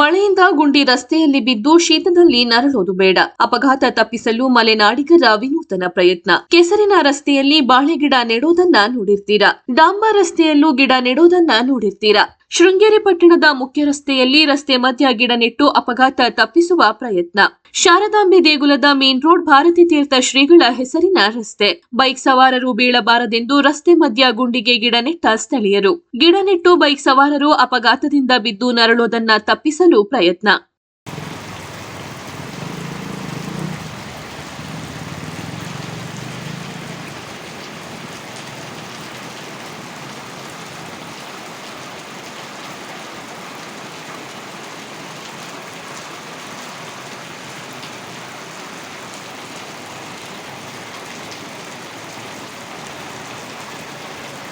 ಮಳೆಯಿಂದ ಗುಂಡಿ ರಸ್ತೆಯಲ್ಲಿ ಬಿದ್ದು ಶೀತದಲ್ಲಿ ನರಳೋದು ಬೇಡ. ಅಪಘಾತ ತಪ್ಪಿಸಲು ಮಲೆನಾಡಿಗರ ವಿನೂತನ ಪ್ರಯತ್ನ. ಕೆಸರಿನ ರಸ್ತೆಯಲ್ಲಿ ಬಾಳೆಗಿಡ ನೆಡೋದನ್ನ ನೋಡಿರ್ತೀರಾ? ಡಾಂಬಾ ರಸ್ತೆಯಲ್ಲೂ ಗಿಡ ನೆಡೋದನ್ನ ನೋಡಿರ್ತೀರಾ? ಶೃಂಗೇರಿ ಪಟ್ಟಣದ ಮುಖ್ಯ ರಸ್ತೆಯಲ್ಲಿ ರಸ್ತೆ ಮಧ್ಯ ಗಿಡ ನೆಟ್ಟು ಅಪಘಾತ ತಪ್ಪಿಸುವ ಪ್ರಯತ್ನ. ಶಾರದಾಂಬೆ ದೇಗುಲದ ಮೇನ್ ರೋಡ್ ಭಾರತಿ ತೀರ್ಥ ಶ್ರೀಗಳ ಹೆಸರಿನ ರಸ್ತೆ. ಬೈಕ್ ಸವಾರರು ಬೀಳಬಾರದೆಂದು ರಸ್ತೆ ಮಧ್ಯ ಗುಂಡಿಗೆ ಗಿಡ ನೆಟ್ಟ ಸ್ಥಳೀಯರು. ಗಿಡ ನೆಟ್ಟು ಬೈಕ್ ಸವಾರರು ಅಪಘಾತದಿಂದ ಬಿದ್ದು ನರಳೋದನ್ನ ತಪ್ಪಿಸಲು ಪ್ರಯತ್ನ.